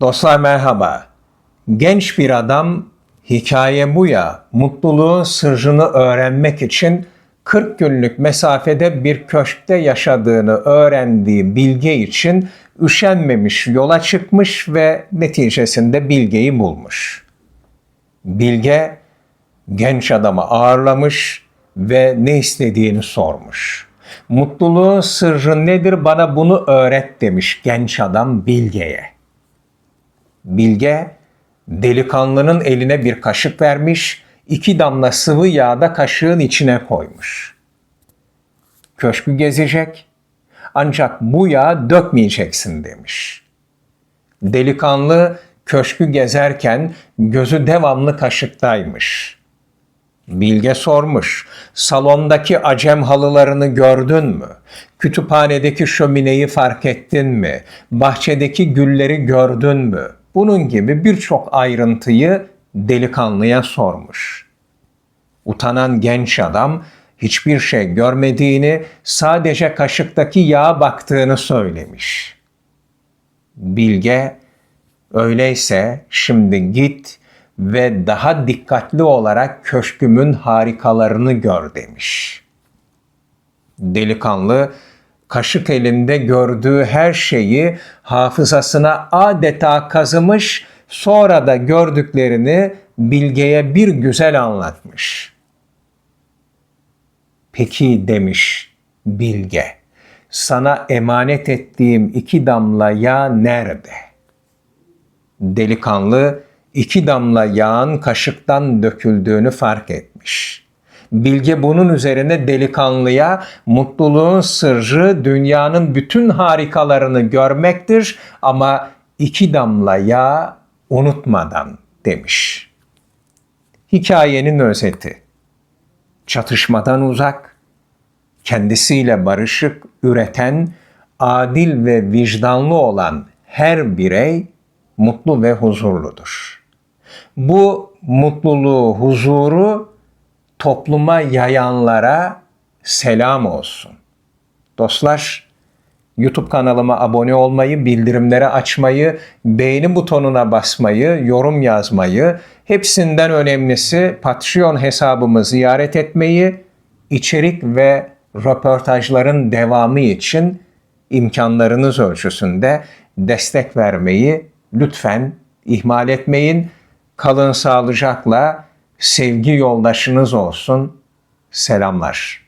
Dostlar merhaba. Genç bir adam hikaye bu ya mutluluğun sırrını öğrenmek için 40 günlük mesafede bir köşkte yaşadığını öğrendiği Bilge için üşenmemiş yola çıkmış ve neticesinde Bilge'yi bulmuş. Bilge genç adamı ağırlamış ve ne istediğini sormuş. Mutluluğun sırrı nedir bana bunu öğret demiş genç adam Bilge'ye. Bilge delikanlının eline bir kaşık vermiş, iki damla sıvı yağ da kaşığın içine koymuş. Köşkü gezecek ancak bu yağı dökmeyeceksin demiş. Delikanlı köşkü gezerken gözü devamlı kaşıktaymış. Bilge sormuş, salondaki acem halılarını gördün mü? Kütüphanedeki şömineyi fark ettin mi? Bahçedeki gülleri gördün mü? Bunun gibi birçok ayrıntıyı delikanlıya sormuş. Utanan genç adam hiçbir şey görmediğini, sadece kaşıktaki yağa baktığını söylemiş. Bilge, öyleyse şimdi git ve daha dikkatli olarak köşkümün harikalarını gör demiş. Delikanlı kaşık elinde gördüğü her şeyi hafızasına adeta kazımış, sonra da gördüklerini Bilge'ye bir güzel anlatmış. Peki demiş Bilge, sana emanet ettiğim iki damla yağ nerede? Delikanlı iki damla yağın kaşıktan döküldüğünü fark etmiş. Bilge bunun üzerine delikanlıya mutluluğun sırrı dünyanın bütün harikalarını görmektir ama iki damla yağ unutmadan demiş. Hikayenin özeti. Çatışmadan uzak, kendisiyle barışık, üreten, adil ve vicdanlı olan her birey mutlu ve huzurludur. Bu mutluluğu, huzuru topluma yayanlara selam olsun. Dostlar, YouTube kanalıma abone olmayı, bildirimleri açmayı, beğeni butonuna basmayı, yorum yazmayı, hepsinden önemlisi Patreon hesabımı ziyaret etmeyi, içerik ve röportajların devamı için imkanlarınız ölçüsünde destek vermeyi lütfen ihmal etmeyin. Kalın sağlıcakla sevgi yoldaşınız olsun. Selamlar.